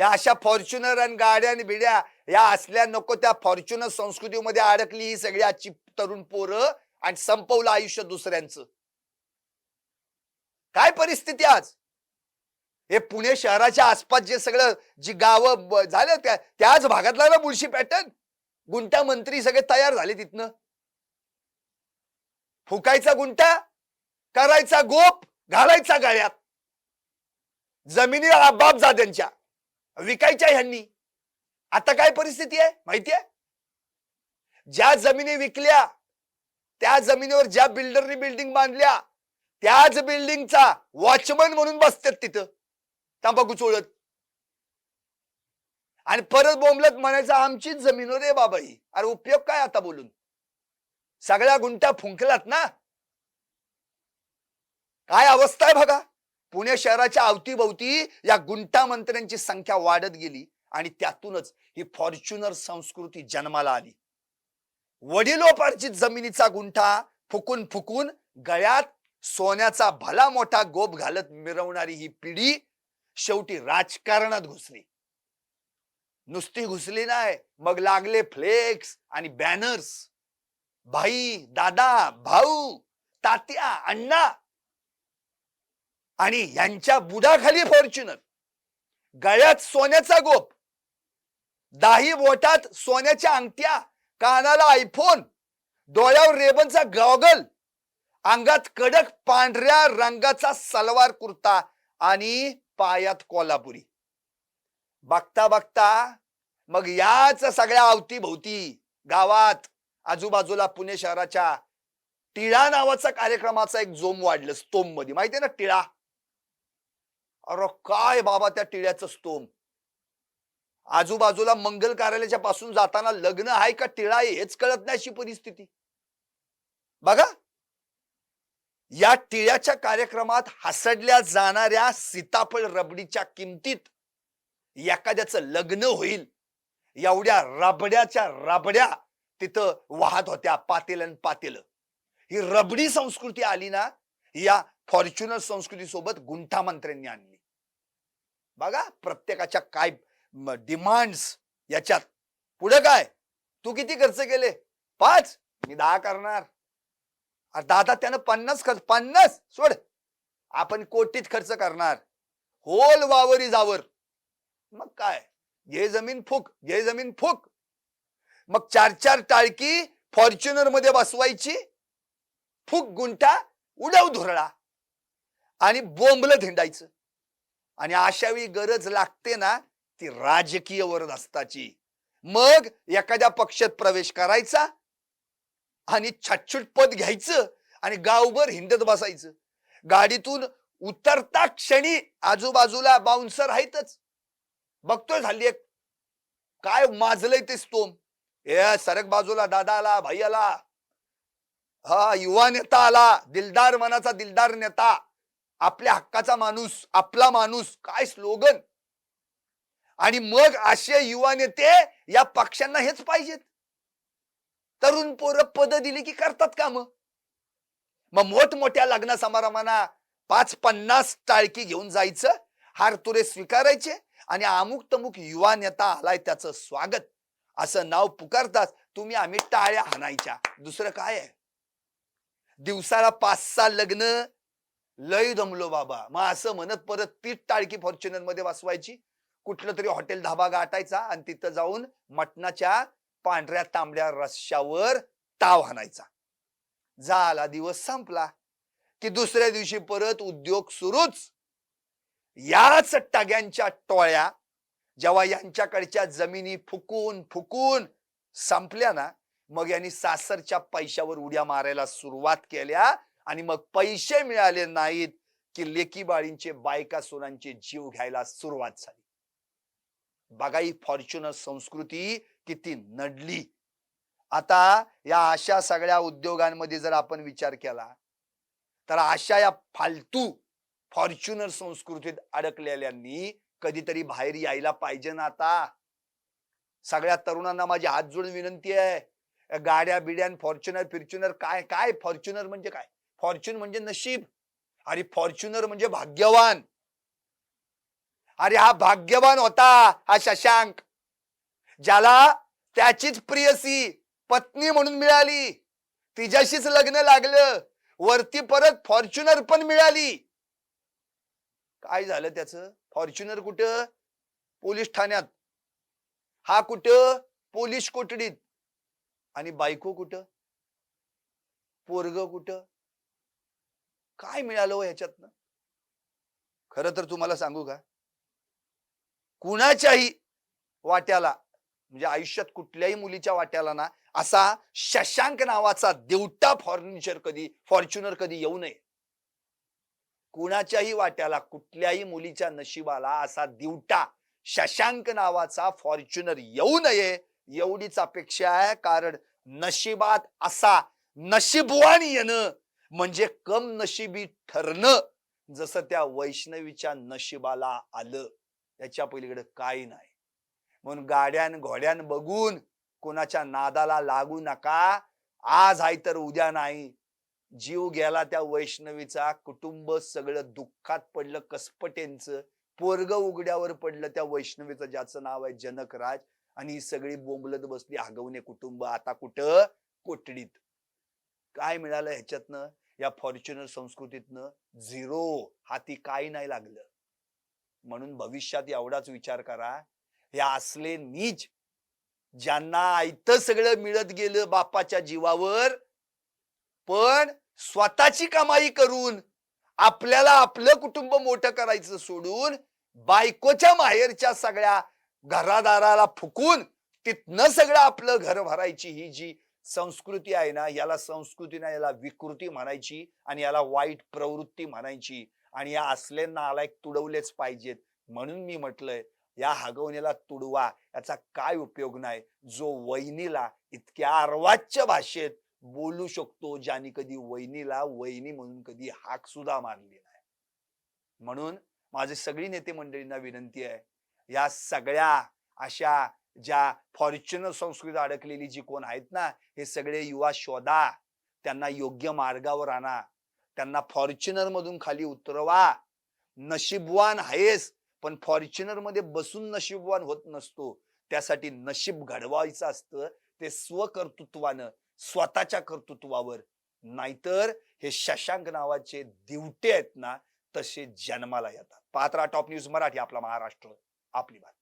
या अशा फॉर्च्युनर आणि गाड्या आणि बिड्या या असल्या नको त्या फॉर्च्युनर संस्कृतीमध्ये अडकली ही सगळी आजची तरुण पोरं आणि संपवलं आयुष्य दुसऱ्यांचं. काय परिस्थिती आज? हे पुणे शहराच्या आसपास जे सगळं जी गावं झालं त्या त्याच भागातला ना मुळशी पॅटर्न गुंटा मंत्री सगळे तयार झाले तिथनं. फुकायचा गुंटा करायचा गोप घालायचा गळ्यात. जमिनी बाप जाद्यांच्या विकायच्या ह्यांनी. आता काय परिस्थिती आहे? माहितीये ज्या जमिनी विकल्या त्या जमिनीवर ज्या बिल्डरनी बिल्डिंग बांधल्या त्याच बिल्डिंगचा वॉचमन म्हणून बसतात तिथं. तंबाखू चोळत. आणि परत बोंबलत म्हणायचं आमचीच जमीन रे बाबा ही. अरे उपयोग काय आता बोलून? सगळ्या गुंट्या फुंकलात ना? काय अवस्था आहे बघा. पुणे शहराच्या अवतीभोवती या गुंटा मंत्र्यांची संख्या वाढत गेली आणि त्यातूनच ही फॉर्च्युनर संस्कृती जन्माला आली. वडिलोपार्जित जमिनीचा गुंठा फुकून फुकून गळ्यात सोन्याचा भला मोठा गोप घालत मिरवणारी ही पिढी शेवटी राजकारणात घुसली. नुसती घुसली नाही मग लागले फ्लेक्स आणि बॅनर्स. भाई दादा भाऊ तात्या अण्णा आणि यांच्या बुडाखाली फॉर्च्युनर गळ्यात सोन्याचा गोप. दाही बोटात सोन्याच्या अंगठ्या. कानाला आयफोन डोळ्यावर रेबनचा गॉगल अंगात कडक पांढऱ्या रंगाचा सलवार कुर्ता आणि पायात कोल्हापुरी. बघता बघता मग याच सगळ्या अवतीभोवती गावात आजूबाजूला पुणे शहराच्या टिळा नावाचा कार्यक्रमाचा एक जोम वाढलं स्तोममध्ये माहितीये ना टिळा? अरे काय बाबा त्या टिळ्याचं स्तोम? आजूबाजूला मंगल कार्यालयाच्या पासून जाताना लग्न आहे का टिळा आहे हेच कळत नाही अशी परिस्थिती. बघा. या टिळ्याच्या कार्यक्रमात हसडल्या जाणाऱ्या सीताफळ रबडीच्या किमतीत एखाद्याचं लग्न होईल. एवढ्या रबड्याच्या रबड्या तिथं वाहत होत्या पातेलन पातेलं. ही रबडी संस्कृती आली ना या फॉर्च्युनर संस्कृती सोबत गुंठा मंत्र्यांनी आणली. बघा प्रत्येकाच्या काय डिमांड्स याच्यात. पुढे काय? तू किती खर्च केले? पाच. मी दहा करणार. अरे दादा त्यानं पन्नास खर्च पन्नास! सोड. आपण कोटीत खर्च करणार. होल वावरी जावर मग काय? घे जमीन फुक घे जमीन फुक. मग चार चार टाळकी फॉर्च्युनरमध्ये बसवायची. फुक गुंटा उडव धुरळा. आणि बोंबलं धिंडायचं. आणि अशावेळी गरज लागते ना ती राजकीय वरदस्ताची. मग एखाद्या पक्षात प्रवेश करायचा आणि छटछुट पद घ्यायचं आणि गावभर हिंडत बसायचं. गाडीतून उतरता क्षणी आजूबाजूला बाउन्सर आहेतच. बघतोय झाली एक. काय माजलंय ते स्तोम ए सरक बाजूला दादा आला भाई आला. हा युवा नेता आला. दिलदार मनाचा दिलदार नेता. आपल्या हक्काचा माणूस आपला माणूस काय स्लोगन आणि मग असे युवा नेते या पक्षांना हेच पाहिजेत. तरुण पोरं पद दिली की करतात काम. मग मोठमोठ्या लग्न समारंभांना पाच पन्नास टाळकी घेऊन जायचं हार तुरे स्वीकारायचे आणि अमुक तमुक युवा नेता आलाय त्याचं स्वागत. असं नाव पुकारतात तुम्ही आम्ही टाळ्या हाणायच्या. दुसरं काय आहे? दिवसाला पाच सहा लग्न लय दमलो बाबा. मग असं म्हणत परत तीच टाळकी फॉर्च्युनरमध्ये वाचवायची कुठलं तरी हॉटेल धाबा गाठायचा आणि तिथं जाऊन मटणाच्या पांढऱ्या तांबड्या रस्श्यावर ताव हाणायचा झाला दिवस संपला. की दुसऱ्या दिवशी परत उद्योग सुरूच. याच टाग्यांच्या टोळ्या जेव्हा यांच्याकडच्या जमिनी फुकून फुकून संपल्या ना मग यांनी सासरच्या पैशावर उड्या मारायला सुरुवात केल्या. आणि मग पैसे मिळाले नाहीत की लेकी बाळींचे बायका सुनांचे जीव घ्यायला सुरुवात झाली. बघा ही फॉर्च्युनर संस्कृती किती नडली. आता या अशा सगळ्या उद्योगांमध्ये जर आपण विचार केला तर अशा या फालतू फॉर्च्युनर संस्कृतीत अडकलेल्यांनी कधीतरी बाहेर यायला पाहिजे ना आता. सगळ्या तरुणांना माझी हात जोडून विनंती आहे. गाड्या बिड्यान फॉर्च्युनर फिर्च्युनर काय काय फॉर्च्युनर म्हणजे काय? फॉर्च्युन म्हणजे नशीब आणि फॉर्च्युनर म्हणजे भाग्यवान. अरे हा भाग्यवान होता हा शशांक ज्याला त्याचीच प्रियसी पत्नी म्हणून मिळाली. तिच्याशीच लग्न लागलं वरती परत फॉर्च्युनर पण मिळाली. काय झालं त्याचं? फॉर्च्युनर कुठं? पोलीस ठाण्यात. हा कुठं? पोलीस कोठडीत. आणि बायको कुठं? पोरग कुठं? काय मिळालं हो ह्याच्यातनं? खरं तर तुम्हाला सांगू का? कुणाच्याही वाट्याला म्हणजे आयुष्यात कुठल्याही मुलीच्या वाट्याला ना असा शशांक नावाचा देवटा फॉर्निचर कधी फॉर्च्युनर कधी येऊ नये. कुणाच्याही वाट्याला कुठल्याही मुलीच्या नशिबाला असा दिवटा शशांक नावाचा फॉर्च्युनर येऊ नये एवढीच अपेक्षा आहे. कारण नशिबात असा नशीबवान येणं म्हणजे कम नशिबी ठरणं जसं त्या वैष्णवीच्या नशिबाला आलं. त्याच्या पलीकडे काही नाही. म्हणून गाड्यान घोड्यान बघून कोणाच्या नादाला लागू नका. आज आहे तर उद्या नाही. जीव गेला त्या वैष्णवीचा कुटुंब सगळं दुःखात पडलं कसपटेंचं. पोरग उघड्यावर पडलं त्या वैष्णवीचं ज्याचं नाव आहे जनकराज. आणि ही सगळी बोंबलत बसली आगवणे कुटुंब. आता कुठं? कोठडीत. काय मिळालं ह्याच्यातनं? या फॉर्च्युनर संस्कृतीतनं झिरो हाती काही नाही लागलं. म्हणून भविष्यात एवढाच विचार करा. हे असले नीच ज्यांना आयतं सगळं मिळत गेलं बापाच्या जीवावर पण स्वतःची कमाई करून आपल्याला आपलं कुटुंब मोठं करायचं सोडून बायकोच्या माहेरच्या सगळ्या घरादाराला फुकून तिथनं सगळं आपलं घर भरायची ही जी संस्कृती आहे ना याला संस्कृती ना याला विकृती म्हणायची आणि याला वाईट प्रवृत्ती म्हणायची आणि या असलेना आला एक तुडवलेच पाहिजेत. म्हणून मी म्हटलंय या हगवणीला तुडवा याचा काय उपयोग नाही. जो वहिनीला इतक्या अर्वाच्य भाषेत बोलू शकतो ज्याने कधी वहिनीला वहिनी म्हणून कधी हाक सुद्धा मारली नाही. म्हणून माझी सगळी नेते मंडळींना विनंती आहे या सगळ्या अशा ज्या फॉर्च्युनर संस्कृती अडकलेली जी कोण आहेत ना हे सगळे युवा शोधा त्यांना योग्य मार्गावर आणा त्यांना फॉर्च्युनर मधून खाली उतरवा. नशीबवान आहेस पण फॉर्च्युनरमध्ये बसून नशीबवान होत नसतो. त्यासाठी नशीब घडवायचं असतं ते स्वकर्तृत्वानं स्वतःच्या कर्तृत्वावर. नाहीतर हे शशांक नावाचे दिवटे आहेत ना तसे जन्माला येतात. पात्रा टॉप न्यूज मराठी आपला महाराष्ट्र. आपली बात